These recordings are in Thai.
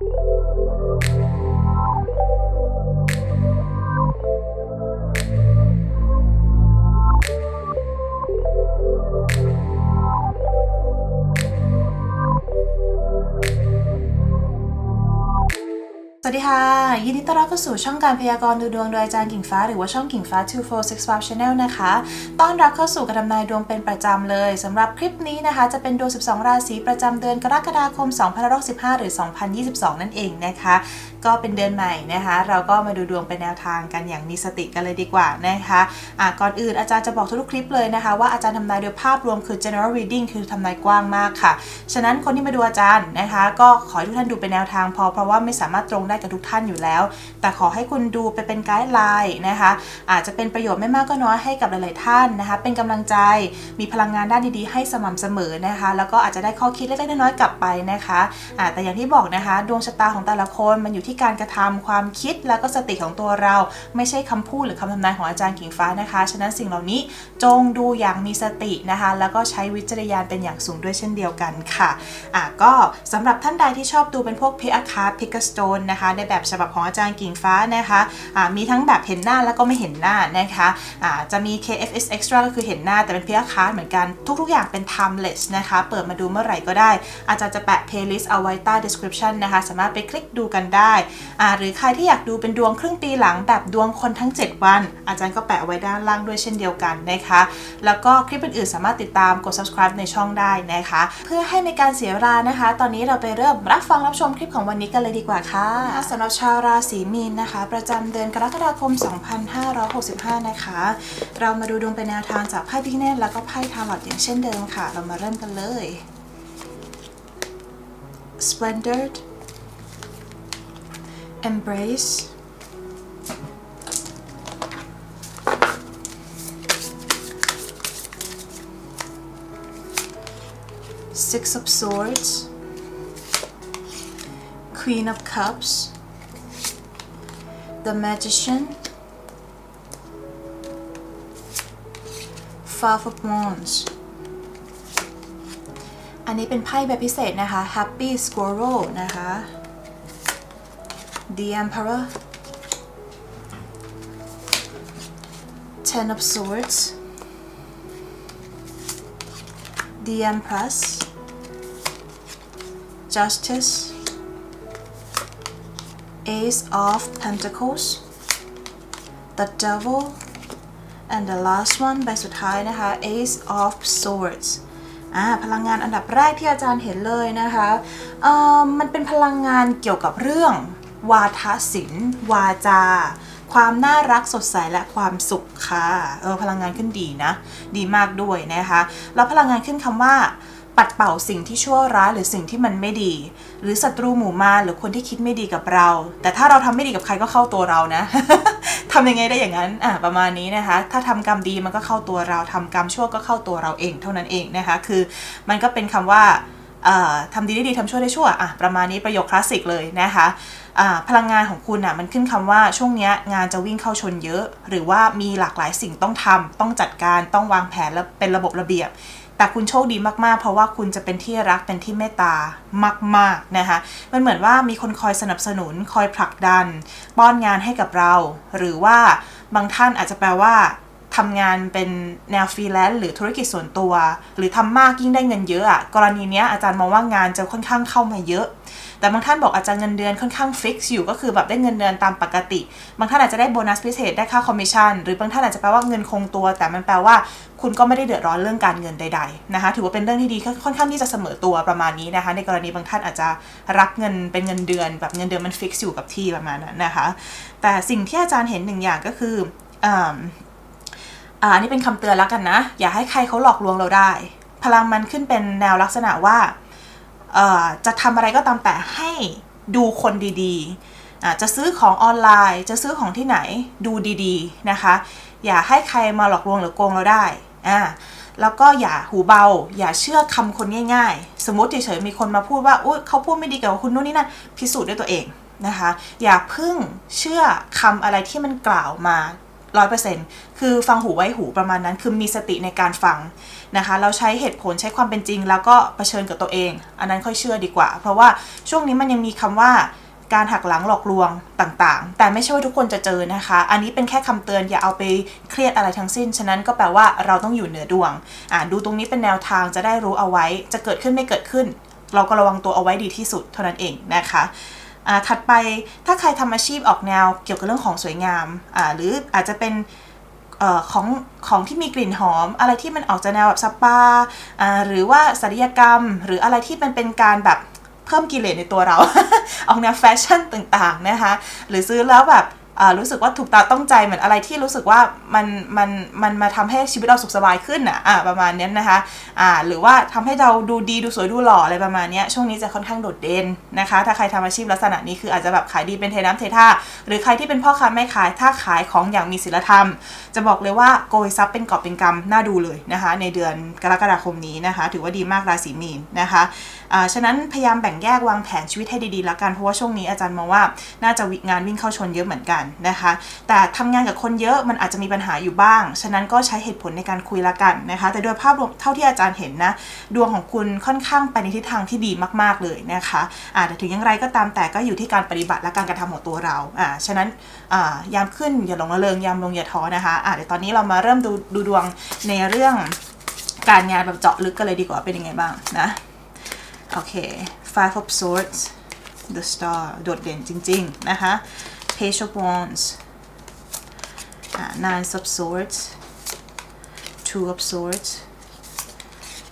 you สวัสดีค่ะ ยินดีต้อนรับเข้าสู่ช่องการพยากรณ์ดูดวงโดยอาจารย์กิ่งฟ้าหรือว่าช่องกิ่งฟ้า 2465 Channel นะคะ ต้อนรับเข้าสู่การทำนายดวงเป็นประจำเลยสำหรับคลิปนี้นะคะ จะเป็นดวง 12 ราศีประจำเดือนกรกฎาคม 2565 หรือ 2022 นั่นเองนะคะ ก็เป็นเดือนใหม่นะคะ เราก็มาดูดวงเป็นแนวทางกันอย่างมีสติกันเลยดีกว่านะคะะก่อนอื่นอาจารย์จะบอกทุกคลิปเลยนะคะ ว่าอาจารย์ทำนายโดยภาพรวมคือ general reading คือทำนายกว้างมากค่ะ ฉะนั้นคนที่มาดูอาจารย์นะคะ ก็ขอให้ทุกท่านดูเป็นแนวทางพอเพราะว่าไม่สามารถตรงได้กับทุกท่านอยู่แล้ว แต่ขอให้คุณดูไปเป็นไกด์ไลน์นะคะ อาจจะเป็นประโยชน์ไม่มากก็น้อยให้กับหลาย ๆ ท่านนะคะ เป็นกำลังใจ มีพลังงานด้านดี ๆ ให้สม่ำเสมอนะคะ แล้วก็อาจจะได้ข้อคิดเล็ก ๆ น้อย ๆ กลับไปนะคะอ่าแต่อย่างที่บอกนะคะ ดวงชะตาของแต่ละคนมันอยู่ที่การกระทำความคิดแล้วก็สติของตัวเรา ไม่ใช่คำพูดหรือคำทำนายของอาจารย์กิ่งฟ้านะคะ ฉะนั้นสิ่งเหล่านี้จงดูอย่างมีสตินะคะ แล้วก็ใช้วิจารณญาณเป็นอย่างสูงด้วยเช่นเดียวกันค่ะ อะก็สำหรับท่านใดที่ชอบดูเป็นพวกเพิอาคาพิกสโตนนะคะในแบบฉบับของอาจารย์กิ่งฟ้านะคะอ่ามีทั้งแบบเห็นหน้าแล้วก็ไม่เห็นหน้านะคะอ่าจะมี KFS Extra ก็คือเห็นหน้าแต่เป็นพิอาคาเหมือนกันทุกๆ อย่างเป็น timeless นะคะ เปิดมาดูเมื่อไหร่ก็ได้ อาจารย์จะแปะ playlist เอาไว้ใต้ description นะคะ สามารถไปคลิกดูกันได้หรือใครที่อยากดูเป็นดวงครึ่งปีหลังแบบดวงคนทั้ง 7 วัน อาจารย์ก็แปะไว้ด้านล่างด้วยเช่นเดียวกันนะคะ แล้วก็คลิปอื่นๆสามารถติดตามกด subscribe ในช่องได้นะคะ เพื่อให้ในการเสียเวลานะคะ ตอนนี้เราไปเริ่มรับฟังรับชมคลิปของวันนี้กันเลยดีกว่าค่ะสำหรับชาวราศีมีนนะคะ ประจำเดือนกรกฎาคม 2565 นะคะ เรามาดูดวงเป็นแนวทางจากไพ่พิคเนตแล้วก็ไพ่ทาร์ลอตอย่างเช่นเดิมค่ะ เรามาเริ่มกันเลย Splendid Embrace Six of Swords, Queen of Cups, the Magician, Five of Wands อันนี้เป็นไพ่แบบพิเศษนะคะ Happy Squirrel นะคะ The Emperor Ten of Swords The Empress Justice Ace of Pentacles The Devil and the last one ใบสุดท้ายนะคะ Ace of Swords อ่าพลังงานอันดับแรกที่อาจารย์เห็นเลยนะคะเอ่อมันเป็นพลังงานเกี่ยวกับเรื่อง วาทศิลป์วาจา ความน่ารักสดใสและความสุขค่ะ เออพลังงานขึ้นดีนะ ดีมากด้วยนะคะ แล้วพลังงานขึ้นคำว่า ปัดเป่าสิ่งที่ชั่วร้ายหรือสิ่งที่มันไม่ดี หรือศัตรูหมู่มารหรือคนที่คิดไม่ดีกับเรา แต่ถ้าเราทำไม่ดีกับใครก็เข้าตัวเรานะทำยังไงได้อย่างนั้นอะประมาณนี้นะคะ ถ้าทำกรรมดีมันก็เข้าตัวเราทำกรรมชั่วก็เข้าตัวเราเองเท่านั้นเองนะคะ คือมันก็เป็นคำว่าทำดีได้ดีทำชั่วได้ชั่วอะประมาณนี้ประโยคคลาสสิกเลยนะคะพลังงานของคุณอะมันขึ้นคำว่าช่วงนี้งานจะวิ่งเข้าชนเยอะ หรือว่ามีหลากหลายสิ่งต้องทำต้องจัดการต้องวางแผนและเป็นระบบระเบียบ แต่คุณโชคดีมากๆ เพราะว่าคุณจะเป็นที่รักเป็นที่เมตตามาก ๆ นะคะ มันเหมือนว่ามีคนคอยสนับสนุนคอยผลักดัน ป้อนงานให้กับเรา หรือว่าบางท่านอาจจะแปลว่าทำงานเป็นแนวฟรีแลนซ์หรือธุรกิจส่วนตัว หรือทำมากยิ่งได้เงินเยอะอะกรณีนี้อาจารย์มองว่างานจะค่อนข้างเข้ามาเยอะ แต่บางท่านบอกอาจจะเงินเดือนค่อนข้างฟิกซ์อยู่ก็คือแบบได้เงินเดือนตามปกติ บางท่านอาจจะได้โบนัสพิเศษได้ค่าคอมมิชชั่นหรือบางท่านอาจจะแปลว่าเงินคงตัว แต่มันแปลว่าคุณก็ไม่ได้เดือดร้อนเรื่องการเงินใดๆนะคะถือว่าเป็นเรื่องที่ดีค่อนข้างที่จะเสมอตัวประมาณนี้นะคะ ในกรณีบางท่านอาจจะรับเงินเป็นเงินเดือน แบบเงินเดือนมันฟิกซ์อยู่กับที่ประมาณนั้นนะคะ แต่สิ่งที่อาจารย์เห็นหนึ่งอย่างก็คืออ่านนี้เป็นคำเตือนแล้วกันนะ อย่าให้ใครเขาหลอกลวงเราได้ พลังมันขึ้นเป็นแนวลักษณะว่า จะทำอะไรก็ตามแต่ให้ดูคนดีๆ จะซื้อของออนไลน์ จะซื้อของที่ไหนดูดีๆนะคะ อย่าให้ใครมาหลอกลวงหรือโกงเราได้อ่าแล้วก็อย่าหูเบา อย่าเชื่อคำคนง่ายๆ สมมติเฉยๆมีคนมาพูดว่าอุ้ยเขาพูดไม่ดีเกี่ยวกับคุณนู่นนี่นั่นพิสูจน์ด้วยตัวเองนะคะ อย่าพึ่งเชื่อคำอะไรที่มันกล่าวมาร้อยเปอร์เซ็นต์คือฟังหูไว้หูประมาณนั้น คือมีสติในการฟัง นะคะ เราใช้เหตุผลใช้ความเป็นจริง แล้วก็เผชิญกับตัวเอง อันนั้นค่อยเชื่อดีกว่า เพราะว่าช่วงนี้มันยังมีคำว่าการหักหลังหลอกลวงต่างๆ แต่ไม่ใช่ว่าทุกคนจะเจอนะคะ อันนี้เป็นแค่คำเตือนอย่าเอาไปเครียดอะไรทั้งสิ้น ฉะนั้นก็แปลว่าเราต้องอยู่เหนือดวง อ่าดูตรงนี้เป็นแนวทางจะได้รู้เอาไว้ จะเกิดขึ้นไม่เกิดขึ้น เราก็ระวังตัวเอาไว้ดีที่สุดเท่านั้นเองนะคะถัดไปถ้าใครทำอาชีพออกแนวเกี่ยวกับเรื่องของสวยงาม หรืออาจจะเป็น ออของของที่มีกลิ่นหอม อะไรที่มันออกจากแนวแบบสปาหรือว่าศัลยกรรม หรืออะไรที่มันเป็นการแบบเพิ่มกิเลสในตัวเรา ออกแนวแฟชั่นต่างๆนะคะ หรือซื้อแล้วแบบ รู้สึกว่าถูกตาต้องใจเหมือนอะไรที่รู้สึกว่ามันมันมันมาทำให้ชีวิตเราสุขสบายขึ้นอะอ่าประมาณนั้นะคะอ่าหรือว่าทำให้เราดูดีดูสวยดูหล่ออะไรประมาณนี้ช่วงนี้จะค่อนข้างโดดเด่นนะคะ ถ้าใครทำอาชีพลักษณะนี้คืออาจจะแบบขายดีเป็นเทน้ำเทท่า หรือใครที่เป็นพ่อค้าแม่ขายถ้าขายของอย่างมีศีลธรรม จะบอกเลยว่าโกยซับเป็นกอบเป็นกำน่าดูเลยนะคะ ในเดือนกรกฎาคมนี้นะคะ ถือว่าดีมากราศีมีนนะคะอ่าฉะนั้นพยายามแบ่งแยกวางแผนชีวิตให้ดีๆแล้วกันเพราะว่าช่วงนี้อาจารย์มองว่าน่าจะวิงานวิ่งเข้าชนเยอะเหมือนกันนะคะ แต่ทำงานกับคนเยอะมันอาจจะมีปัญหาอยู่บ้าง ฉะนั้นก็ใช้เหตุผลในการคุยละกันนะคะ แต่โดยภาพรวมเท่าที่อาจารย์เห็นนะ ดวงของคุณค่อนข้างไปในทิศทางที่ดีมากๆเลยนะคะอ่าแต่ถึงอย่างไรก็ตามแต่ก็อยู่ที่การปฏิบัติและการกระทำของตัวเราอ่าฉะนั้นอ่ายามขึ้นอย่าหลงระเริงยามลงอย่าท้อนะคะอ่าเดี๋ยวตอนนี้เรามาเริ่มดูดูดวงในเรื่องการงานแบบเจาะลึกกันเลยดีกว่าเป็นยังไงบ้างนะโอเค five of swords the star โดดเด่นจริง ๆ นะคะ Page of Wands, uh, Nine of Swords, Two of Swords,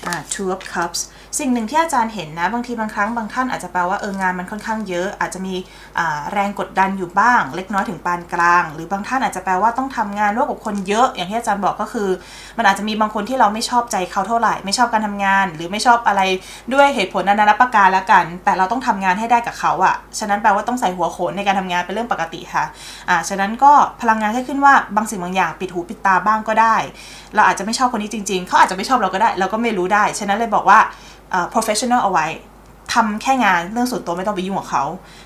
uh, Two of Cups. สิ่งหนึ่งที่อาจารย์เห็นนะ บางทีบางครั้งบางท่านอาจจะแปลว่าเอองานมันค่อนข้างเยอะ อาจจะมีแรงกดดันอยู่บ้าง เล็กน้อยถึงปานกลาง หรือบางท่านอาจจะแปลว่าต้องทำงานร่วมกับคนเยอะ อย่างที่อาจารย์บอกก็คือ มันอาจจะมีบางคนที่เราไม่ชอบใจเขาเท่าไหร่ ไม่ชอบการทำงาน หรือไม่ชอบอะไรด้วยเหตุผลนานาประการแล้วกัน แต่เราต้องทำงานให้ได้กับเขาอะฉะนั้นแปลว่าต้องใส่หัวโขนในการทำงานเป็นเรื่องปกติค่ะอ่าฉะนั้นก็พลังงานแค่ขึ้นว่าบางสิ่งบางอย่างปิดหูปิดตาบ้างก็ได้ เราอาจจะไม่ชอบคนนี้จริง ๆ เขาอาจจะไม่ชอบเราก็ได้ เราก็ไม่รู้ได้ ฉะนั้นเลยบอกว่า professional เอาไว้ทำแค่งานเรื่องส่วนตัวไม่ต้องไปยุ่งกับเขา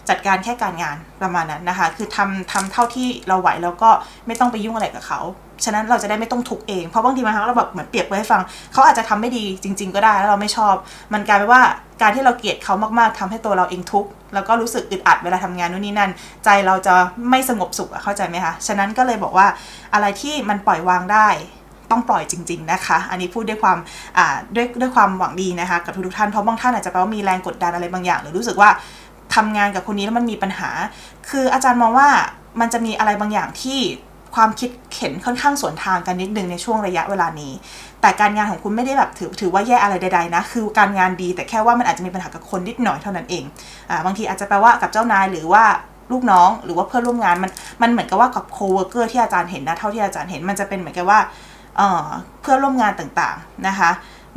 จัดการแค่การงานประมาณนั้นนะคะ คือทำทำเท่าที่เราไหวแล้วก็ไม่ต้องไปยุ่งอะไรกับเขาฉะนั้นเราจะได้ไม่ต้องทุกข์เองเพราะบางทีบางครั้งเราแบบเหมือนเปรียบไว้ให้ฟัง เขาอาจจะทำไม่ดีจริง ๆ ก็ได้แล้วเราไม่ชอบ มันกลายเป็นว่าการที่เราเกลียดเขามากๆทำให้ตัวเราเองทุกข์แล้วก็รู้สึกอึดอัดเวลาทำงานนู่นนี่นั่น ใจเราจะไม่สงบสุขเข้าใจไหมคะ ฉะนั้นก็เลยบอกว่าอะไรที่มันปล่อยวางได้ ต้องปล่อยจริง ๆนะคะ อันนี้พูดด้วยความด้วยด้วยความหวังดีนะคะกับทุกๆท่านเพราะบางท่านอาจจะแปลว่ามีแรงกดดันอะไรบางอย่าง หรือรู้สึกว่าทำงานกับคนนี้แล้วมันมีปัญหา คืออาจารย์มองว่ามันจะมีอะไรบางอย่างที่ความคิดเห็นค่อนข้างสวนทางกันนิดนึงในช่วงระยะเวลานี้ แต่การงานของคุณไม่ได้แบบถือถือว่าแย่อะไรใดๆนะ คือการงานดีแต่แค่ว่ามันอาจจะมีปัญหากับคนนิดหน่อยเท่านั้นเองอบางทีอาจจะแปลว่ากับเจ้านายหรือว่าลูกน้องหรือว่าเพื่อนร่วมงานมันมันเหมือนกับว่ากับโคเวอร์เกอร์ที่อาจารย์เห็นนะเท่าที่อาจารย์เห็นมันจะเป็นเหมือนกับว่า เพื่อร่วมงานต่างๆนะคะ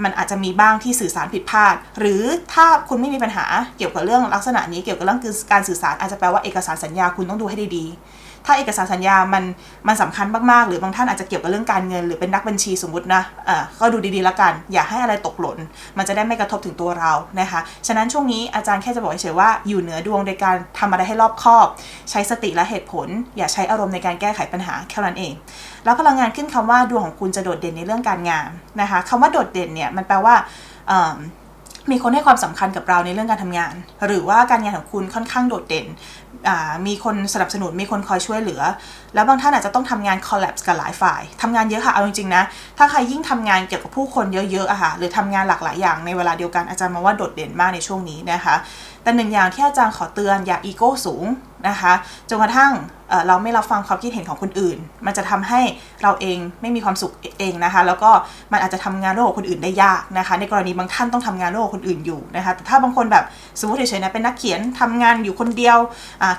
มันอาจจะมีบ้างที่สื่อสารผิดพลาด หรือถ้าคุณไม่มีปัญหาเกี่ยวกับเรื่องลักษณะนี้เกี่ยวกับเรื่องการสื่อสารอาจจะแปลว่าเอกสารสัญญาคุณต้องดูให้ดีๆ ถ้าเอกสารสัญญา มันมันสำคัญมากๆ หรือบางท่านอาจจะเกี่ยวกับเรื่องการเงิน หรือเป็นนักบัญชีสมมตินะอ่าก็ดูดีๆล้วกัน อย่าให้อะไรตกหล่น มันจะได้ไม่กระทบถึงตัวเรานะคะ ฉะนั้นช่วงนี้อาจารย์แค่จะบอกเฉยๆว่าอยู่เหนือดวงในการทำอะไรให้รอบคอบ ใช้สติและเหตุผล อย่าใช้อารมณ์ในการแก้ไขปัญหาแค่นั้นเอง แล้วพลังงานขึ้นคำว่าดวงของคุณจะโดดเด่นในเรื่องการงานนะคะคำว่าโดดเด่นเนี่ยมันแปลว่ามีคนให้ความสำคัญกับเราในเรื่องการทำงาน หรือว่าการงานของคุณค่อนข้างโดดเด่น มีคนสนับสนุนมีคนคอยช่วยเหลือ แล้วบางท่านอาจจะต้องทำงานคอล l ล p s กับหลายฝ่ายทำงานเยอะค่ะเอาจริงๆนะ ถ้าใครยิ่งทำงานเกี่ยวกับผู้คนเยอะๆอะค่ะหรือทำงานหลากหลายอย่างในเวลาเดียวกันอาจารย์มองว่าโดดเด่นมากในช่วงนี้นะคะ แต่หนึ่งอย่างที่อาจารย์ขอเตือนอย่าอีโก้สูงนะคะจนกระทั่ง เราไม่รับฟังความคิดเห็นของคนอื่น มันจะทำให้เราเองไม่มีความสุขเองนะคะ แล้วก็มันอาจจะทำงานร่วมกับคนอื่นได้ยากนะคะ ในกรณีบางท่านต้องทำงานร่วมกับคนอื่นอยู่นะคะแต่ถ้าบางคนแบบสมมติเฉยๆนะเป็นนักเขียนทำงานอยู่คนเดียว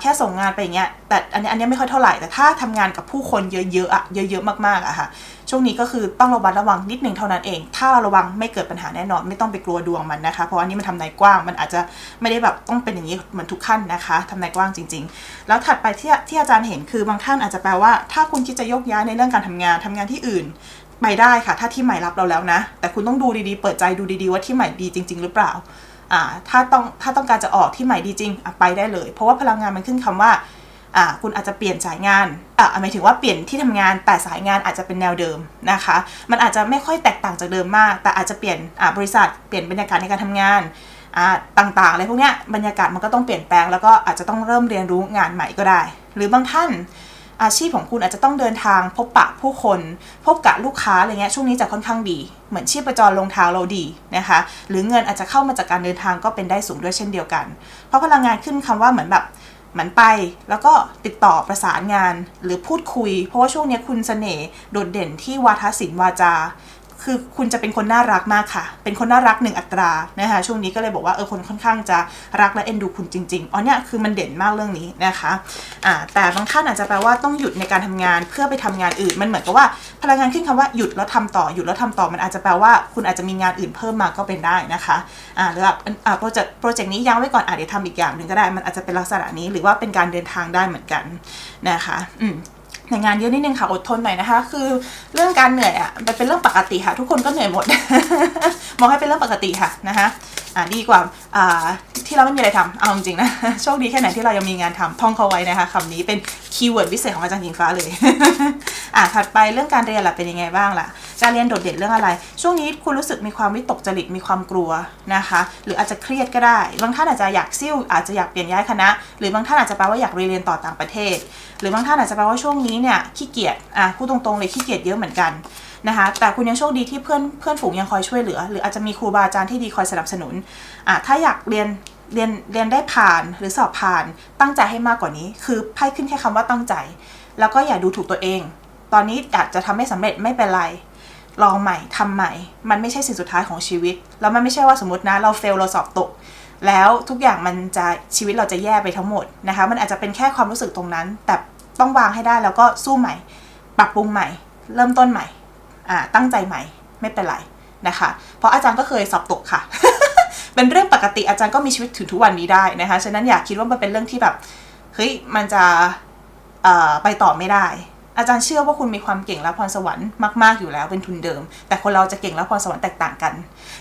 แค่ส่งงานไปอย่างเงี้ยแต่อันนี้อันนี้ไม่ค่อยเท่าไหร่แต่ถ้าทำงานกับผู้คนเยอะๆอะเยอะๆมากๆอะค่ะ ช่วงนี้ก็คือต้องระวัดระวังนิดหนึ่งเท่านั้นเอง ถ้าเราระวังไม่เกิดปัญหาแน่นอน ไม่ต้องไปกลัวดวงมันนะคะ เพราะอันนี้มันทำนายกว้าง มันอาจจะไม่ได้แบบต้องเป็นอย่างนี้เหมือนทุกขั้นนะคะทำนายกว้างจริง ๆ แล้วถัดไปที่ที่อาจารย์เห็นคือบางท่านอาจจะแปลว่า ถ้าคุณคิดจะยกย้ายในเรื่องการทำงานทำงานที่อื่นไปได้ค่ะ ถ้าที่ใหม่รับเราแล้วนะ แต่คุณต้องดูดีๆ เปิดใจดูดีๆ ว่าที่ใหม่ดีจริง ๆ หรือเปล่าอ่าถ้าต้องถ้าต้องการจะออกที่ใหม่ดีจริงไปได้เลย เพราะว่าพลังงานมันขึ้นคำว่า อ่าคุณอาจจะเปลี่ยนสายงานอ่าหมายถึงว่าเปลี่ยนที่ทำงานแต่สายงานอาจจะเป็นแนวเดิมนะคะ มันอาจจะไม่ค่อยแตกต่างจากเดิมมาก แต่อาจจะเปลี่ยนอ่าบริษัทเปลี่ยนบรรยากาศในการทำงานอ่าต่างๆอะไรพวกเนี้ยบรรยากาศมันก็ต้องเปลี่ยนแปลงแล้วก็อาจจะต้องเริ่มเรียนรู้งานใหม่ก็ได้ หรือบางท่านอาชีพของคุณอาจจะต้องเดินทางพบปะผู้คน พบกะลูกค้าอะไรเงี้ยช่วงนี้จะค่อนข้างดี เหมือนชีพจรลงเท้าเราดีนะคะ หรือเงินอาจจะเข้ามาจากการเดินทางก็เป็นได้สูงด้วยเช่นเดียวกัน เพราะพลังงานขึ้นคำว่าเหมือนแบบ มือนไปแล้วก็ติดต่อประสานงานหรือพูดคุย เพราะว่าช่วงนี้คุณเสน่ห์โดดเด่นที่วาทศิลป์วาจา คือคุณจะเป็นคนน่ารักมากค่ะ เป็นคนน่ารักหนึ่งอัตรานะคะช่วงนี้ก็เลยบอกว่าเออคนค่อนข้างจะรักและเอ็นดูคุณจริงๆอ๋อเนี่ยคือมันเด่นมากเรื่องนี้นะคะอ่าแต่บางท่านอาจจะแปลว่าต้องหยุดในการทำงานเพื่อไปทำงานอื่นมันเหมือนกับว่าพลังงานขึ้นคำว่าหยุดแล้วทำต่อหยุดแล้วทำต่อมันอาจจะแปลว่าคุณอาจจะมีงานอื่นเพิ่มมาก็เป็นได้นะคะอ่าหรือแบบอ่าโปรเจกต์โปรเจกต์นี้ยังไว้ก่อนอาเดี๋ยวทำอีกอย่างหนึ่งก็ได้ มันอาจจะเป็นลักษณะนี้หรือว่าเป็นการเดินทางได้เหมือนกันนะคะอืม ในงานเยอะนิดนึงค่ะอดทนหน่อยนะคะ คือเรื่องการเหนื่อยอะมันเป็นเรื่องปกติค่ะ ทุกคนก็เหนื่อยหมด มองให้เป็นเรื่องปกติค่ะนะคะ อ่าดีกว่าอ่าที่เราไม่มีอะไรทำเอาจริงๆนะโชคดีแค่ไหนที่เรายังมีงานทำท่องเขาไว้นะคะคำนี้เป็นคีย์เวิร์ดวิเศษของอาจารย์หญิงฟ้าเลยอ่าถัดไปเรื่องการเรียนล่ะเป็นยังไงบ้างล่ะการเรียนโดดเด่นเรื่องอะไร ช่วงนี้คุณรู้สึกมีความวิตกจริตมีความกลัวนะคะ หรืออาจจะเครียดก็ได้ บางท่านอาจจะอยากซิ่วอาจจะอยากเปลี่ยนย้ายคณะ หรือบางท่านอาจจะแปลว่าอยากเรียนต่อต่างประเทศ หรือบางท่านอาจจะแปลว่าช่วงนี้เนี่ยขี้เกียจอะพูดตรงๆเลยขี้เกียจเยอะเหมือนกัน นะคะแต่คุณยังโชคดีที่เพื่อนเพื่อนฝูงยังคอยช่วยเหลือ หรืออาจจะมีครูบาอาจารย์ที่ดีคอยสนับสนุนอะถ้าอยากเรียนเรียนเรียนได้ผ่านหรือสอบผ่านตั้งใจให้มากกว่านี้ คือไพ่ขึ้นแค่คำว่าตั้งใจ แล้วก็อย่าดูถูกตัวเอง ตอนนี้อาจจะทำไม่สำเร็จไม่เป็นไรลองใหม่ทำใหม่ มันไม่ใช่สิ่งสุดท้ายของชีวิต แล้วมันไม่ใช่ว่าสมมตินะ เราเฟลเราสอบตก แล้วทุกอย่างมันจะชีวิตเราจะแย่ไปทั้งหมดนะคะ มันอาจจะเป็นแค่ความรู้สึกตรงนั้น แต่ต้องวางให้ได้แล้วก็สู้ใหม่ ปรับปรุงใหม่ เริ่มต้นใหม่ อ่าตั้งใจใหม่ไม่เป็นไรนะคะ เพราะอาจารย์ก็เคยสอบตกค่ะ เป็นเรื่องปกติอาจารย์ก็มีชีวิตถึงทุกวันนี้ได้นะคะ ฉะนั้นอยากคิดว่ามันเป็นเรื่องที่แบบเฮ้ยมันจะไปต่อไม่ได้ อาจารย์เชื่อว่าคุณมีความเก่งและพรสวรรค์มาก ๆ อยู่แล้วเป็นทุนเดิม แต่คนเราจะเก่งและพรสวรรค์แตกต่างกัน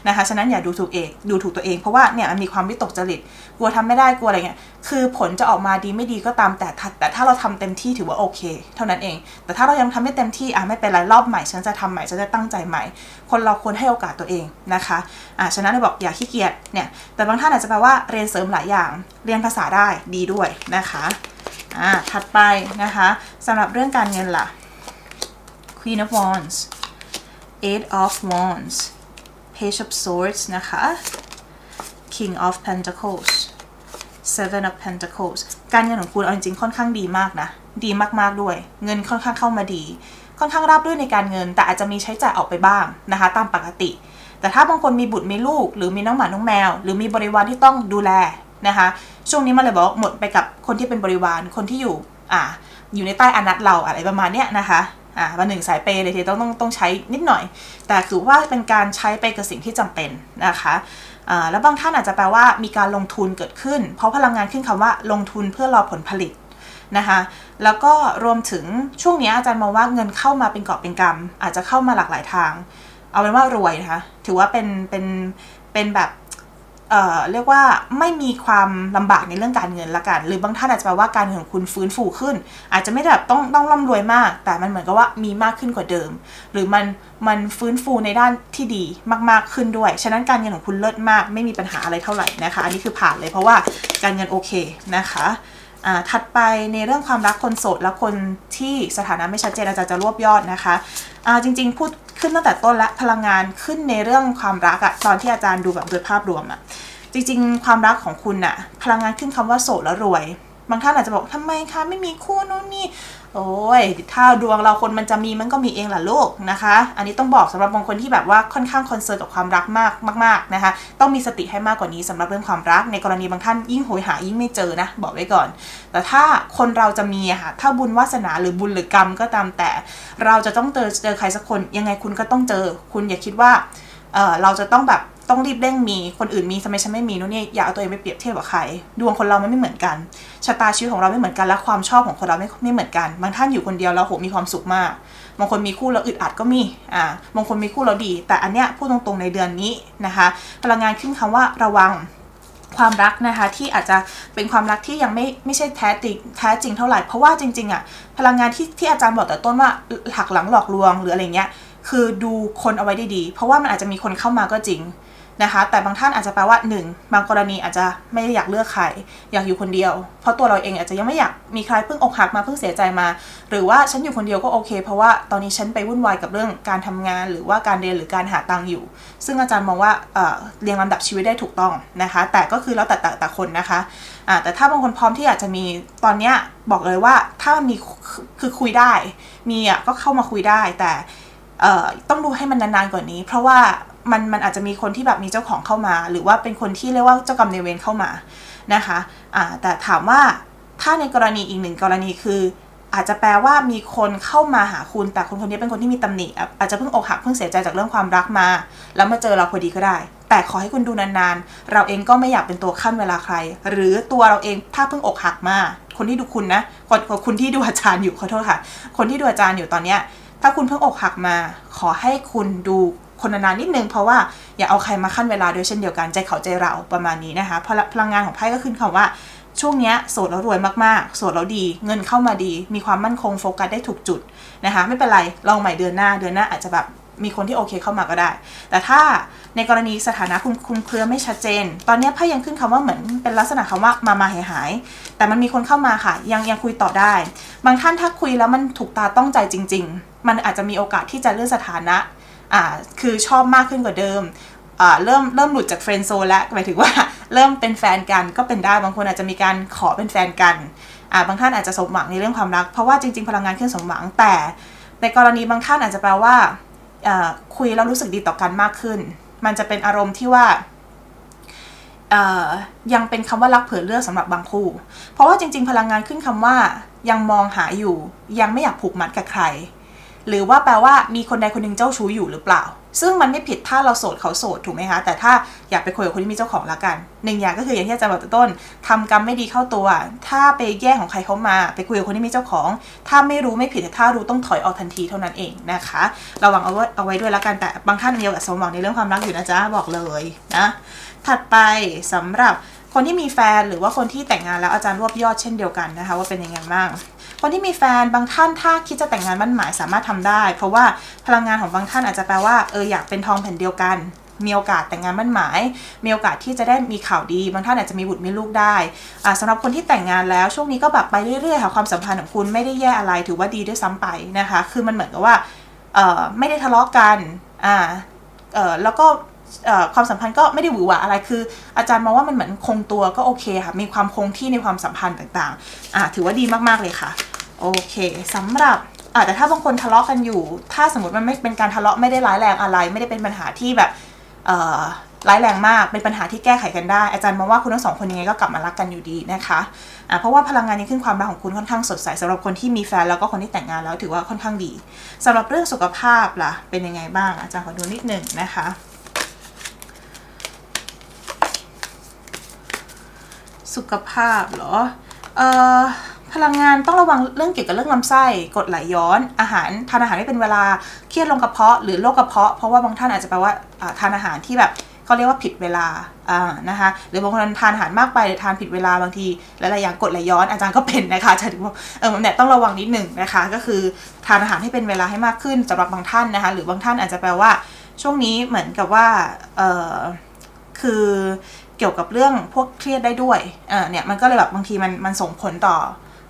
นะคะฉะนั้นอย่าดูถูกเองดูถูกตัวเองเพราะว่าเนี่ยมันมีความวิตกจริตกลัวทำไม่ได้กลัวอะไรเงี้ยคือผลจะออกมาดีไม่ดีก็ตามแต่ถ้าแต่ถ้าเราทำเต็มที่ถือว่าโอเค เท่านั้นเอง แต่ถ้าเรายังทำไม่เต็มที่อะไม่เป็นไรรอบใหม่ฉันจะทำใหม่ฉันจะตั้งใจใหม่ คนเราควรให้โอกาสตัวเองนะคะอะฉะนั้นเลยบอกอย่าขี้เกียจเนี่ยแต่บางท่านอาจจะแปลว่าเรียนเสริมหลายอย่าง เรียนภาษาได้ดีด้วยนะคะ อ่าถัดไปนะคะสำหรับเรื่องการเงินล่ะ Queen of Wands Eight of Wands Page of Swords นะคะ King of Pentacles Seven of Pentacles การเงินของคุณเอาจริงๆค่อนข้างดีมากนะ ดีมากๆด้วย เงินค่อนข้างเข้ามาดี ค่อนข้างราบรื่นในการเงิน แต่อาจจะมีใช้จ่ายออกไปบ้างนะคะ ตามปกติ แต่ถ้าบางคนมีบุตรมีลูก หรือมีน้องหมาน้องแมว หรือมีบริวารที่ต้องดูแล นะคะ ช่วงนี้มันเลยบอกหมดไปกับคนที่เป็นบริวารคนที่อยู่อ่าอยู่ในใต้อานัตเราอะไรประมาณเนี้ยนะคะอ่าวันหนึ่งสายเปย์เลยทีต้องต้องต้องใช้นิดหน่อย แต่ถือว่าเป็นการใช้ไปกับสิ่งที่จำเป็นนะคะอ่าแล้วบางท่านอาจจะแปลว่ามีการลงทุนเกิดขึ้น เพราะพลังงานขึ้นคำว่าลงทุนเพื่อรอผลผลิตนะคะแล้วก็รวมถึงช่วงนี้อาจารย์มองว่าเงินเข้ามาเป็นกอบเป็นกำอาจจะเข้ามาหลากหลายทาง เอาเป็นว่ารวยนะคะถือว่าเป็นเป็นเป็นแบบ เอ่อเรียกว่าไม่มีความลำบากในเรื่องการเงินละกัน หรือบางท่านอาจจะแปลว่าการเงินของคุณฟื้นฟูขึ้น อาจจะไม่แบบต้องต้องร่ำรวยมาก แต่มันเหมือนกับว่ามีมากขึ้นกว่าเดิม หรือมันมันฟื้นฟูในด้านที่ดีมากๆขึ้นด้วย ฉะนั้นการเงินของคุณเลิศมาก ไม่มีปัญหาอะไรเท่าไหร่นะคะ อันนี้คือผ่านเลยเพราะว่าการเงินโอเคนะคะถัดไปในเรื่องความรักคนโสดและคนที่สถานะไม่ชัดเจนอาจารย์จะรวบยอดนะคะอ่าจริงๆพูด ขึ้นตั้งแต่ต้นและพลังงานขึ้นในเรื่องความรักอะตอนที่อาจารย์ดูแบบโดยภาพรวมอะจริง ๆ ความรักของคุณอะพลังงานขึ้นคำว่าโสดแล้วรวย บางท่านอาจจะบอกทำไมคะไม่มีคู่นู่นนี่ โอ้ยถ้าดวงเราคนมันจะมีมันก็มีเองแหละลูกนะคะ อันนี้ต้องบอกสำหรับบางคนที่แบบว่าค่อนข้างคอนเซิร์นกับความรักมากมากๆนะคะ ต้องมีสติให้มากกว่านี้สำหรับเรื่องความรัก ในกรณีบางท่านยิ่งโหยหายิ่งไม่เจอนะ บอกไว้ก่อน แต่ถ้าคนเราจะมีอะค่ะถ้าบุญวาสนาหรือบุญหรือกรรมก็ตามแต่ เราจะต้องเจอเจอใครสักคนยังไงคุณก็ต้องเจอ คุณอย่าคิดว่าเออเราจะต้องแบบ ต้องรีบเร่งมีคนอื่นมีทำไมฉันไม่มีนู่นนี่อย่าเอาตัวเองไปเปรียบเทียบกับใคร ดวงคนเรามันไม่เหมือนกันชะตาชีวิตของเราไม่เหมือนกันและความชอบของคนเราไม่ไม่เหมือนกัน บางท่านอยู่คนเดียวแล้วโหมีความสุขมากบางคนมีคู่แล้วอึดอัดก็มีอ่าบางคนมีคู่แล้วดี แต่อันเนี้ยพูดตรงๆในเดือนนี้นะคะพลังงานขึ้นคำว่าระวังความรักนะคะที่อาจจะเป็นความรักที่ยังไม่ไม่ใช่แท้จริงแท้จริงเท่าไหร่เพราะว่าจริงๆอะพลังงานที่ที่อาจารย์บอกแต่ต้นว่าหักหลังหลอกลวงหรืออะไรเงี้ยคือดูคนเอาไว้ดีๆเพราะว่ามันอาจจะมีคนเข้ามาก็จริง นะคะ แต่บางท่านอาจจะแปลว่าหนึ่งบางกรณีอาจจะไม่ได้อยากเลือกใคร อยากอยู่คนเดียว เพราะตัวเราเองอาจจะยังไม่อยากมีใครเพิ่งอกหักมาเพิ่งเสียใจมา หรือว่าฉันอยู่คนเดียวก็โอเค เพราะว่าตอนนี้ฉันไปวุ่นวายกับเรื่องการทำงาน หรือว่าการเรียนหรือการหาตังค์อยู่ ซึ่งอาจารย์มองว่าเเรียงลำดับชีวิตได้ถูกต้องนะคะ แต่ก็คือแล้วแต่แต่แต่คนนะคะแต่ถ้าบางคนพร้อมที่อยากจะมีตอนเนี้ยบอกเลยว่าถ้ามันมีคือคุยได้ มีอะก็เข้ามาคุยได้แต่ต้องดูให้มันนานๆกว่านี้ เพราะว่า มันมันอาจจะมีคนที่แบบมีเจ้าของเข้ามา หรือว่าเป็นคนที่เรียกว่าเจ้ากรรมในเวรเข้ามานะคะอ่าแต่ถามว่าถ้าในกรณีอีกหนึ่งกรณีคือ อาจจะแปลว่ามีคนเข้ามาหาคุณแต่คนคนนี้เป็นคนที่มีตำหนิอะอาจจะเพิ่งอกหักเพิ่งเสียใจจากเรื่องความรักมา แล้วมาเจอเราพอดีก็ได้ แต่ขอให้คุณดูนานๆ เราเองก็ไม่อยากเป็นตัวขั้นเวลาใคร หรือตัวเราเองถ้าเพิ่งอกหักมา คนที่ดูคุณนะคนคนที่ดูอาจารย์อยู่ขอโทษค่ะ คนที่ดูอาจารย์อยู่ตอนเนี้ยถ้าคุณเพิ่งอกหักมา ขอให้คุณดู คนนานๆนิดนึงเพราะว่าอย่าเอาใครมาขั้นเวลาด้วยเช่นเดียวกันใจเขาใจเราประมาณนี้นะคะพลพลังงานของไพ่ก็ขึ้นคำว่าช่วงนี้โสดแล้วรวยมากๆ โสดแล้วดี เงินเข้ามาดี มีความมั่นคงโฟกัสได้ถูกจุดนะคะ ไม่เป็นไรลองใหม่เดือนหน้าเดือนหน้าอาจจะแบบมีคนที่โอเคเข้ามาก็ได้ แต่ถ้าในกรณีสถานะคุณคุณเครือไม่ชัดเจน ตอนนี้ไพ่ยังขึ้นคำว่าเหมือนเป็นลักษณะคำว่ามามาหายหาย แต่มันมีคนเข้ามาค่ะ ยังยังคุยต่อได้ บางท่านถ้าคุยแล้วมันถูกตาต้องใจจริง ๆ มันอาจจะมีโอกาสที่จะเลื่อนสถานะ อ่าคือชอบมากขึ้นกว่าเดิมอ่าเริ่มเริ่มหลุดจากเฟรนด์โซนแล้วหมายถึงว่าเริ่มเป็นแฟนกันก็เป็นได้บางคนอาจจะมีการขอเป็นแฟนกันอ่าบางท่านอาจจะสมหวังในเรื่องความรัก เพราะว่าจริงๆพลังงานขึ้นสมหวังแต่ ในกรณีบางท่านอาจจะแปลว่าอ่าคุยแล้วรู้สึกดีต่อกันมากขึ้น มันจะเป็นอารมณ์ที่ว่าเอ่อยังเป็นคำว่ารักเผื่อเลือกสำหรับบางคู่ เพราะว่าจริง ๆ พลังงานขึ้นคำว่ายังมองหาอยู่ ยังไม่อยากผูกมัดกับใคร หรือว่าแปลว่ามีคนใดคนหนึ่งเจ้าชู้อยู่หรือเปล่า ซึ่งมันไม่ผิดถ้าเราโสดเขาโสดถูกไหมคะ แต่ถ้าอยากไปคุยกับคนที่มีเจ้าของละกันหนึ่งอย่างก็คืออย่างที่อาจารย์บอกต้นทำกรรมไม่ดีเข้าตัว ถ้าไปแย่งของใครเขามา ไปคุยกับคนที่มีเจ้าของ ถ้าไม่รู้ไม่ผิดแต่ถ้ารู้ต้องถอยออกทันทีเท่านั้นเองนะคะระวังเอาไว้เอาไว้ด้วยละกันแต่บางท่านมีโอกาสสมหวังในเรื่องความรักอยู่นะจ๊ะบอกเลยนะถัดไปสำหรับคนที่มีแฟนหรือว่าคนที่แต่งงานแล้วอาจารย์รวบยอดเช่นเดียวกันนะคะว่าเป็นยังไงบ้าง คนที่มีแฟนบางท่านถ้าคิดจะแต่งงานมั่นหมายสามารถทำได้ เพราะว่าพลังงานของบางท่านอาจจะแปลว่าเอออยากเป็นทองแผ่นเดียวกันมีโอกาสแต่งงานมั่นหมาย มีโอกาสที่จะได้มีข่าวดี บางท่านอาจจะมีบุตรมีลูกได้อ่าสำหรับคนที่แต่งงานแล้ว ช่วงนี้ก็แบบไปเรื่อยๆค่ะความสัมพันธ์ของคุณไม่ได้แย่อะไรถือว่าดีด้วยซ้ำไปนะคะ คือมันเหมือนกับว่าไม่ได้ทะเลาะกันอ่าแล้วก็ความสัมพันธ์ก็ไม่ได้หวือหวาอะไรคือ อาจารย์มองว่ามันเหมือนคงตัวก็โอเคค่ะมีความคงที่ในความสัมพันธ์ต่างๆถือว่าดีมากๆเลยค่ะ โอเคสำหรับอ่าแต่ถ้าบางคนทะเลาะกันอยู่ ถ้าสมมติมันไม่เป็นการทะเลาะไม่ได้ร้ายแรงอะไร ไม่ได้เป็นปัญหาที่แบบอ่อร้ายแรงมากเป็นปัญหาที่แก้ไขกันได้ อาจารย์มองว่าคุณทั้งสองคนยังไงก็กลับมารักกันอยู่ดีนะคะอ่าเพราะว่าพลังงานนี้ขึ้นความรักของคุณค่อนข้างสดใสสำหรับคนที่มีแฟนแล้วก็คนที่แต่งงานแล้วถือว่าค่อนข้างดีสำหรับเรื่องสุขภาพล่ะเป็นยังไงบ้างอาจารย์ขอดูนิดหนึ่งนะคะสุขภาพเหรอเออ พลังงานต้องระวังเรื่องเกี่ยวกับเรื่องลำไส้กรดไหลย้อน อาหารทานอาหารไม่เป็นเวลาเครียดลงกระเพาะหรือโรคกระเพาะเพราะว่าบางท่านอาจจะแปลว่าทานอาหารที่แบบเขาเรียกว่าผิดเวลาอ่านะคะหรือบางคนทานอาหารมากไปหรือทานผิดเวลาบางทีหลายๆอย่างกดไหลย้อนอาจารย์ก็เป็นนะคะอาจารย์บอกเออเนี่ยต้องระวังนิดหนึ่งนะคะ ก็คือทานอาหารให้เป็นเวลาให้มากขึ้นสำหรับบางท่านนะคะ หรือบางท่านอาจจะแปลว่า ช่วงนี้เหมือนกับว่าเออคือเกี่ยวกับเรื่องพวกเครียดได้ด้วยเออเนี่ยมันก็เลยแบบบางทีมันมันส่งผลต่อ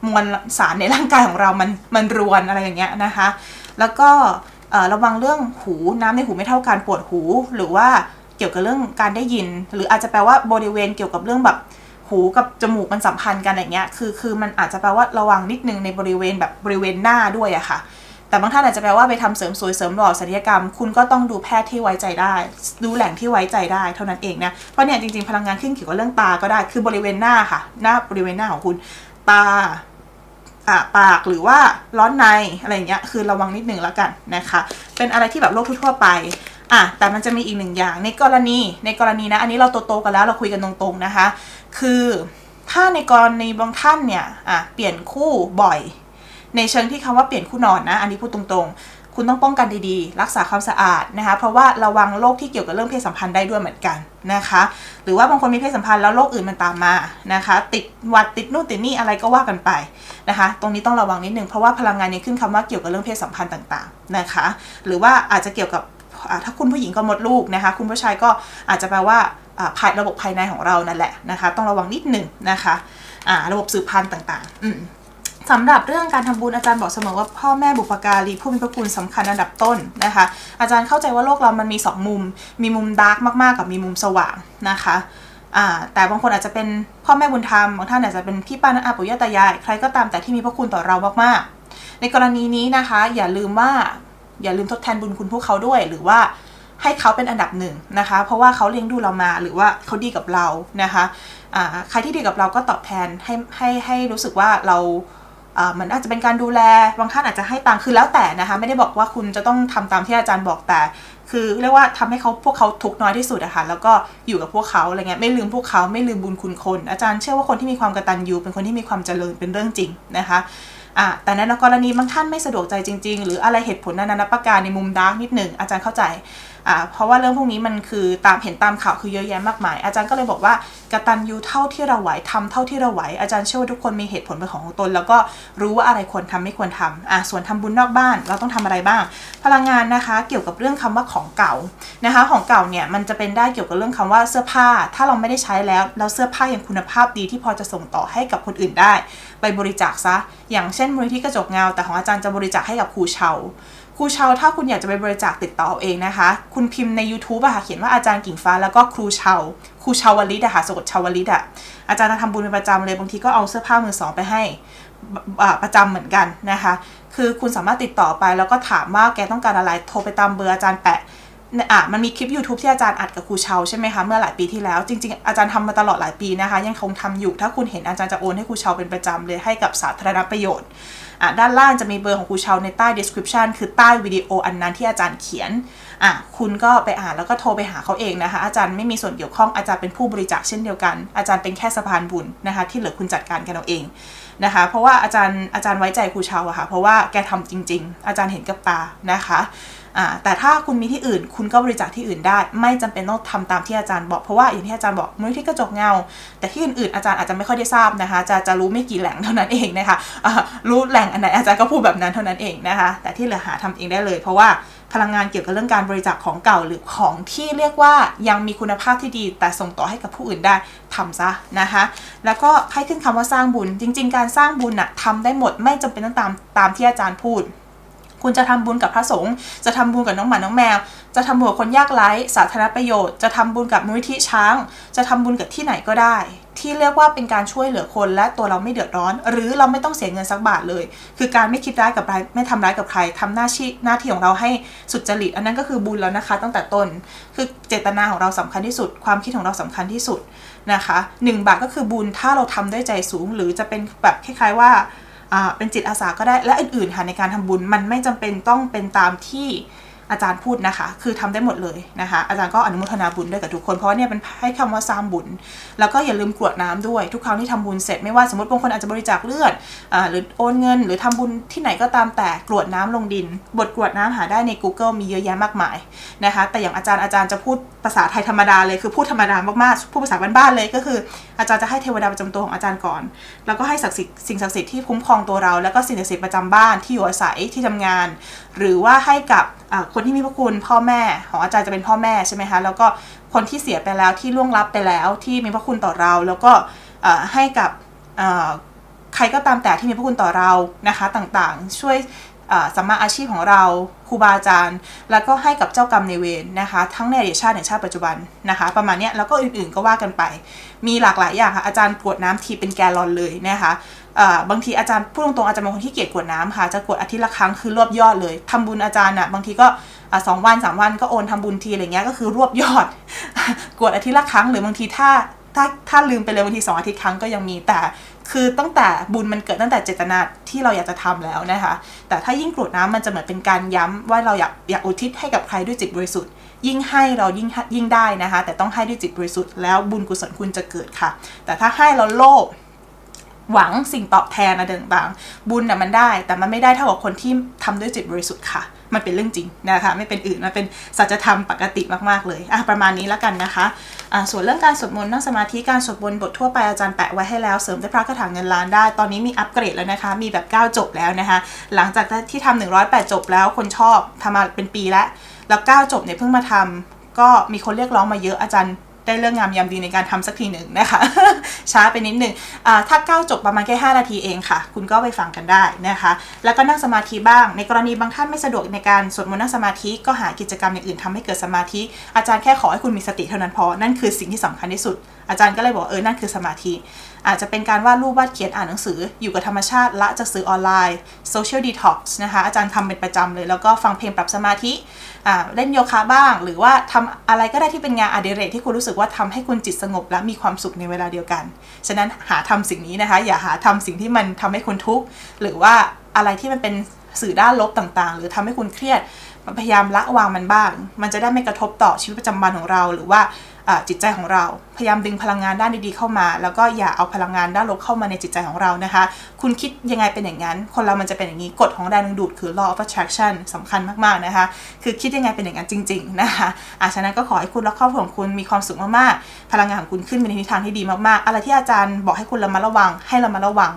มวลสารในร่างกายของเรามันมันรวนอะไรอย่างเงี้ยนะคะ แล้วก็ระวังเรื่องหูน้ำในหูไม่เท่ากันปวดหู หรือว่าเกี่ยวกับเรื่องการได้ยิน หรืออาจจะแปลว่าบริเวณเกี่ยวกับเรื่องแบบหูกับจมูกมันสัมพันธ์กันอะไรเงี้ย คือคือมันอาจจะแปลว่าระวังนิดนึงในบริเวณแบบบริเวณหน้าด้วยอะค่ะ แต่บางท่านอาจจะแปลว่าไปทำเสริมสวยเสริมหล่อศัลยกรรม คุณก็ต้องดูแพทย์ที่ไว้ใจได้ ดูแหล่งที่ไว้ใจได้เท่านั้นเองนะ เพราะเนี่ยจริงๆพลังงานขึ้นเกี่ยวกับเรื่องตาก็ได้ คือบริเวณหน้าค่ะ หน้าบริเวณหน้าของคุณ ตา ปากหรือว่าร้อนในอะไรเงี้ยคือระวังนิดนึงแล้วกันนะคะ เป็นอะไรที่แบบโรคทั่วไปอะแต่มันจะมีอีกหนึ่งอย่างในกรณีในกรณีนะอันนี้เราโตๆกันแล้วเราคุยกันตรงๆนะคะ คือถ้าในกรณีบางท่านเนี่ยอะเปลี่ยนคู่บ่อย ในเชิงที่คำว่าเปลี่ยนคู่นอนนะ อันนี้พูดตรงๆ คุณต้องป้องกันดีๆ รักษาความสะอาดนะคะ เพราะว่าระวังโรคที่เกี่ยวกับเรื่องเพศสัมพันธ์ได้ด้วยเหมือนกันนะคะ หรือว่าบางคนมีเพศสัมพันธ์แล้วโรคอื่นมันตามมานะคะ ติดหวัดติดนู่นติดนี่อะไรก็ว่ากันไปนะคะ ตรงนี้ต้องระวังนิดนึงเพราะว่าพลังงานนี้ขึ้นคำว่าเกี่ยวกับเรื่องเพศสัมพันธ์ต่างๆนะคะ หรือว่าอาจจะเกี่ยวกับถ้าคุณผู้หญิงก็มดลูกนะคะ คุณผู้ชายก็อาจจะแปลว่าภายระบบภายในของเรานั่นแหละนะคะ ต้องระวังนิดหนึ่งนะคะอ่าระบบสืบพันธุ์ต่างๆอื สำหรับเรื่องการทำบุญอาจารย์บอกเสมอว่าพ่อแม่บุปการีผู้มีพระคุณสำคัญอันดับต้นนะคะ อาจารย์เข้าใจว่าโลกเรามันมี 2 มุม มีมุมดาร์กมากๆ กับมีมุมสว่างนะคะแต่บางคนอาจจะเป็นพ่อแม่บุญธรรมบางท่านอาจจะเป็นพี่ป้าน้าอาปู่ย่าตายายใครก็ตามแต่ที่มีพระคุณต่อเรามากๆ ในกรณีนี้นะคะ อย่าลืมว่าอย่าลืมทดแทนบุญคุณพวกเขาด้วย หรือว่าให้เขาเป็นอันดับหนึ่งนะคะ เพราะว่าเขาเลี้ยงดูเรามาหรือว่าเขาดีกับเรานะคะอ่าใครที่ดีกับเราก็ตอบแทนให้ให้ให้รู้สึกว่าเรา อ่ามันอาจจะเป็นการดูแลบางท่านอาจจะให้ตังคือแล้วแต่นะคะ ไม่ได้บอกว่าคุณจะต้องทำตามที่อาจารย์บอกแต่ คือเรียกว่าทำให้เขาพวกเขาทุกน้อยที่สุดอะค่ะแล้วก็อยู่กับพวกเขาอะไรเงี้ยไม่ลืมพวกเขาไม่ลืมบุญคุณคน อาจารย์เชื่อว่าคนที่มีความกระตัญญูเป็นคนที่มีความเจริญเป็นเรื่องจริงนะคะอ่าแต่ในกรณีบางท่านไม่สะดวกใจจริง ๆ หรืออะไรเหตุผลนานาประการในมุมดาร์กนิดหนึ่งอาจารย์เข้าใจ เพราะว่าเรื่องพวกนี้มันคือตามเห็นตามข่าวคือเยอะแยะมากมาย อาจารย์ก็เลยบอกว่ากตัญญูเท่าที่เราไหวทำเท่าที่เราไหว อาจารย์เชื่อว่าทุกคนมีเหตุผลเป็นของตน แล้วก็รู้ว่าอะไรควรทำไม่ควรทำอะส่วนทำบุญนอกบ้านเราต้องทำอะไรบ้าง พลังงานนะคะเกี่ยวกับเรื่องคำว่าของเก่านะคะ ของเก่าเนี่ยมันจะเป็นได้เกี่ยวกับเรื่องคำว่าเสื้อผ้า ถ้าเราไม่ได้ใช้แล้วแล้วเสื้อผ้ายังคุณภาพดีที่พอจะส่งต่อให้กับคนอื่นได้ ไปบริจาคซะอย่างเช่นมูลนิธิกระจกเงาแต่ของอาจารย์จะบริจาคให้กับครูเชา ครูเชาถ้าคุณอยากจะไปบริจาคติดต่อเอาเองนะคะ คุณพิมพ์ใน YouTube อะค่ะเขียนว่าอาจารย์กิ่งฟ้าแล้วก็ครูเชาครูเชาวลิตอะค่ะสะกดชาวลิตอะอาจารย์จะทำบุญเป็นประจำเลยบางทีก็เอาเสื้อผ้ามือสองไปให้ประจำเหมือนกันนะคะ คือคุณสามารถติดต่อไปแล้วก็ถามว่าแกต้องการอะไร โทรไปตามเบอร์อาจารย์แปะ อะมันมีคลิป YouTube ที่อาจารย์อัดกับครูเชาใช่ไหมคะ เมื่อหลายปีที่แล้ว จริง ๆ อาจารย์ทำมาตลอดหลายปีนะคะ ยังคงทำอยู่ ถ้าคุณเห็นอาจารย์จะโอนให้ครูเชาเป็นประจำเลยให้กับสาธารณประโยชน์อะด้านล่างจะมีเบอร์ของครูเชาในใต้ description คือใต้วิดีโออันนั้นที่อาจารย์เขียนอะคุณก็ไปอ่านแล้วก็โทรไปหาเขาเองนะคะ อาจารย์ไม่มีส่วนเกี่ยวข้องอาจารย์เป็นผู้บริจาคเช่นเดียวกัน อาจารย์เป็นแค่สะพานบุญนะคะที่เหลือคุณจัดการกันเอาเองนะคะเพราะว่าอาจารย์อาจารย์ไว้ใจครูเชาอะค่ะเพราะว่าแกทำจริง ๆ อาจารย์เห็นกับตานะคะ แต่ถ้าคุณมีที่อื่น คุณก็บริจาคที่อื่นได้ ไม่จำเป็นต้องทำตามที่อาจารย์บอกเพราะว่าอย่างที่อาจารย์บอกมูลนิธิกระจกเงา แต่ที่อื่นๆอาจารย์อาจจะไม่ค่อยได้ทราบนะคะ จะจะรู้ไม่กี่แหล่งเท่านั้นเองนะคะอ่ารู้แหล่งอันไหนอาจารย์ก็พูดแบบนั้นเท่านั้นเองนะคะ แต่ที่เหลือหาทำเองได้เลย เพราะว่าพลังงานเกี่ยวกับเรื่องการบริจาคของเก่าหรือของที่เรียกว่ายังมีคุณภาพที่ดี แต่ส่งต่อให้กับผู้อื่นได้ทำซะนะคะ แล้วก็ให้ขึ้นคำว่าสร้างบุญ จริง ๆ การสร้างบุญน่ะทำได้หมดไม่จำเป็นต้องตามตามที่อาจารย์พูด คุณจะทำบุญกับพระสงฆ์จะทำบุญกับน้องหมาน้องแมว จะทำบุญกับคนยากไร้สาธารณประโยชน์ จะทำบุญกับมูลนิธิช้าง จะทำบุญกับที่ไหนก็ได้ ที่เรียกว่าเป็นการช่วยเหลือคนและตัวเราไม่เดือดร้อน หรือเราไม่ต้องเสียเงินสักบาทเลย คือการไม่คิดร้ายกับใครไม่ทำร้ายกับใครทำหน้าที่หน้าที่ของเราให้สุดจริต อันนั้นก็คือบุญแล้วนะคะ ตั้งแต่ต้น คือเจตนาของเราสำคัญที่สุด ความคิดของเราสำคัญที่สุดนะคะหนึ่งบาทก็คือบุญถ้าเราทำด้วยใจสูง หรือจะเป็นแบบคล้ายๆว่า เป็นจิตอาสาก็ได้และอื่นๆค่ะในการทำบุญมันไม่จำเป็นต้องเป็นตามที่ อาจารย์พูดนะคะ คือทำได้หมดเลยนะคะ อาจารย์ก็อนุโมทนาบุญด้วยกับทุกคน เพราะว่าเนี่ยเป็นให้คำว่าสร้างบุญ แล้วก็อย่าลืมกรวดน้ำด้วย ทุกครั้งที่ทำบุญเสร็จ ไม่ว่าสมมติบางคนอาจจะบริจาคเลือดอ่าหรือโอนเงิน หรือทำบุญที่ไหนก็ตามแต่กรวดน้ำลงดิน บทกรวดน้ำหาได้ใน Google มีเยอะแยะมากมายนะคะ แต่อย่างอาจารย์อาจารย์จะพูดภาษาไทยธรรมดาเลย คือพูดธรรมดามากๆ พูดภาษาบ้านๆเลย ก็คือ อาจารย์จะให้เทวดาประจำตัวของอาจารย์ก่อน แล้วก็ให้ศักดิ์สิทธิ์สิ่งศักดิ์สิทธิ์ที่คุ้มครองตัวเรา แล้วก็สิ่งศักดิ์สิทธิ์ประจำบ้านที่อยู่อาศัยที่ทำงาน หรือว่าให้กับอ่าคนที่มีพระคุณพ่อแม่ของอาจารย์จะเป็นพ่อแม่ใช่ไหมคะแล้วก็คนที่เสียไปแล้วที่ล่วงลับไปแล้วที่มีพระคุณต่อเรา แล้วก็ให้กับใครก็ตามแต่ที่มีพระคุณต่อเรานะคะต่างๆ ช่วยสัมมาอาชีพของเราครูบาอาจารย์ แล้วก็ให้กับเจ้ากรรมในเวรนะคะ ทั้งในอดีตชาติในชาติปัจจุบันนะคะ ประมาณนี้แล้วก็อื่นๆก็ว่ากันไป มีหลากหลายอย่างค่ะอาจารย์กรวดน้ำทีเป็นแกลลอนเลยนะคะ บางทีอาจารย์พูดตรงๆอาจารย์เป็นคนที่เกียจกวดน้ำค่ะจะกวดอาทิตย์ละครั้งคือรวบยอดเลยทำบุญอาจารย์อะบางทีก็สองวันสามวันก็โอนทำบุญทีอะไรเงี้ยก็คือรวบยอด กวดอาทิตย์ละครั้งหรือบางทีถ้าถ้าถ้าลืมไปเลยบางทีสองอาทิตย์ครั้งก็ยังมีแต่คือตั้งแต่บุญมันเกิดตั้งแต่เจตนาที่เราอยากจะทำแล้วนะคะ แต่ถ้ายิ่งกรวดน้ำมันจะเหมือนเป็นการย้ำว่าเราอยากอยากอุทิศให้กับใครด้วยจิตบริสุทธิ์ ยิ่งให้เรายิ่งยิ่งได้นะคะ แต่ต้องให้ด้วยจิตบริสุทธิ์แล้วบุญกุศลคุณจะเกิดค่ะ แต่ถ้าให้เราโลภ หวังสิ่งตอบแทนอะไรต่างๆ บุญน่ะมันได้ แต่มันไม่ได้เท่ากับคนที่ทำด้วยจิตบริสุทธิ์ค่ะ มันเป็นเรื่องจริงนะคะไม่เป็นอื่นมันเป็นสัจธรรมปกติมากๆเลยอะประมาณนี้แล้วกันนะคะอะส่วนเรื่องการสวดมนต์นั่งสมาธิการสวดมนต์บททั่วไปอาจารย์แปะไว้ให้แล้วเสริมด้วยพระคาถาเงินล้านได้ ตอนนี้มีอัปเกรดแล้วนะคะ มีแบบ 9 จบแล้วนะคะ หลังจากที่ทำ108 จบแล้วคนชอบทำมาเป็นปีแล้วแล้ว 9 จบเนี่ยเพิ่งมาทำก็มีคนเรียกร้องมาเยอะอาจารย์ ได้เรื่องงามยามดีในการทำสักทีหนึ่งนะคะ ช้าไปนิดหนึ่งอ่าถ้า9จบประมาณแค่ 5 นาทีเองค่ะ คุณก็ไปฟังกันได้นะคะ แล้วก็นั่งสมาธิบ้าง ในกรณีบางท่านไม่สะดวกในการสวดมนต์นั่งสมาธิก็หากิจกรรมอย่างอื่นทำให้เกิดสมาธิ อาจารย์แค่ขอให้คุณมีสติเท่านั้นพอ นั่นคือสิ่งที่สำคัญที่สุด อาจารย์ก็เลยบอกเออนั่นคือสมาธิ อาจจะเป็นการวาดรูปวาดเขียนอ่านหนังสือ อยู่กับธรรมชาติละจากสื่อออนไลน์ social detox นะคะอาจารย์ทำเป็นประจำเลย แล้วก็ฟังเพลงปรับสมาธิเล่นโยคะบ้าง หรือว่าทำอะไรก็ได้ที่เป็นงานอดิเรกที่คุณรู้สึกว่าทำให้คุณจิตสงบและมีความสุขในเวลาเดียวกัน ฉะนั้นหาทำสิ่งนี้นะคะ อย่าหาทำสิ่งที่มันทำให้คุณทุกข์หรือว่าอะไรที่มันเป็นสื่อด้านลบต่างๆ หรือทำให้คุณเครียดพยายามละวางมันบ้าง มันจะได้ไม่กระทบต่อชีวิตประจำวันของเรา หรือว่า จิตใจของเรา พยายามดึงพลังงานด้านดีๆเข้ามา แล้วก็อย่าเอาพลังงานด้านลบเข้ามาในจิตใจของเรานะคะ คุณคิดยังไงเป็นอย่างนั้น คนเรามันจะเป็นอย่างนี้กฎของแรงดึงดูดคือ law of attraction สำคัญมากๆนะคะ คือคิดยังไงเป็นอย่างนั้นจริง ๆ นะคะอะฉะนั้นก็ขอให้คุณและครอบครัวของคุณมีความสุขมากๆ พลังงานของคุณขึ้นไปในทิศทางที่ดีมากๆ อะไรที่อาจารย์บอกให้คุณระมัดระวังให้ระมัดระวัง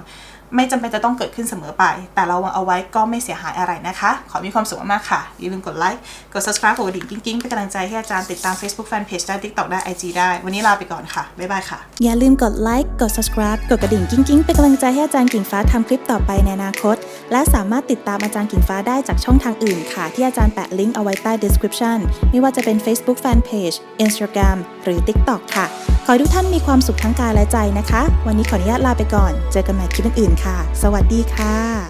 ไม่จำเป็นจะต้องเกิดขึ้นเสมอไป แต่เราเอาไว้ก็ไม่เสียหายอะไรนะคะ ขอมีความสุขมากๆค่ะ อย่าลืมกดไลค์ กด subscribe กดกระดิ่งกิ๊งๆ เป็นกำลังใจให้อาจารย์ติดตาม Facebook Fanpage ได้ TikTok ได้ IG ได้ วันนี้ลาไปก่อนค่ะ บ๊ายบายค่ะ อย่าลืมกดไลค์ กด subscribe กดกระดิ่งกิ้งๆ เป็นกำลังใจให้อาจารย์กิ่งฟ้าทำคลิปต่อไปในอนาคต และสามารถติดตามอาจารย์กิ่งฟ้าได้จากช่องทางอื่นค่ะ ที่อาจารย์แปะลิงก์เอาไว้ใต้ description ไม่ว่าจะเป็น Facebook Fanpage Instagram หรือ TikTok ค่ะ ขอให้ทุกท่านมีความสุขทั้งกายและใจนะคะ วันนี้ขออนุญาตลาไปก่อน เจอกันใหม่คลิปอื่นๆค่ะ สวัสดีค่ะ